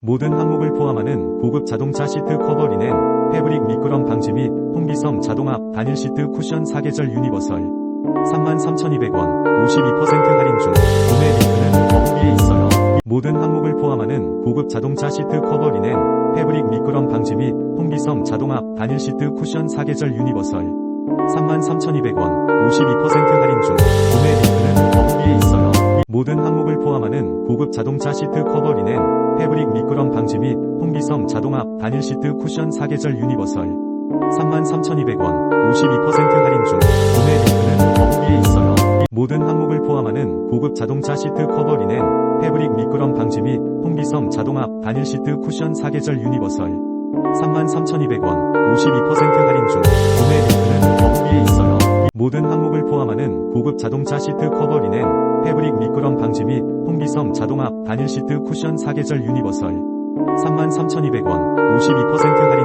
모든 항목을 포함하는 고급 자동차 시트 커버 리넨, 패브릭 미끄럼 방지 및 통기성 자동압 단일 시트 쿠션 사계절 유니버설 33,200원 52% 할인 중 구매 링크는 더보기에 있어요. 모든 항목을 포함하는 고급 자동차 시트 커버 리넨, 패브릭 미끄럼 방지 및 통기성 자동압 단일 시트 쿠션 사계절 유니버설 33,200원 52% 할인 중 구매 링크는 더보기에 있어요. 모든 항목을 포함하는 고급 자동차 시트 커버 리넨, 패브릭 미끄럼 방지 및 통기성 자동압 단일 시트 쿠션 사계절 유니버설. 33,200원 52% 할인 중. 구매 링크는 더보기에 있어요. 모든 항목을 포함하는 고급 자동차 시트 커버 리넨, 패브릭 미끄럼 방지 및 통기성 자동압 단일 시트 쿠션 사계절 유니버설. 33,200원 52% 할인 중. 구매 링크는 더보기에 있어요. 모든 항목을 포함하는 고급 자동차 시트 커버 리넨, 패브릭 미끄럼 방지 및 통기성 자동압 단일 시트 쿠션 사계절 유니버설 33,200원 52% 할인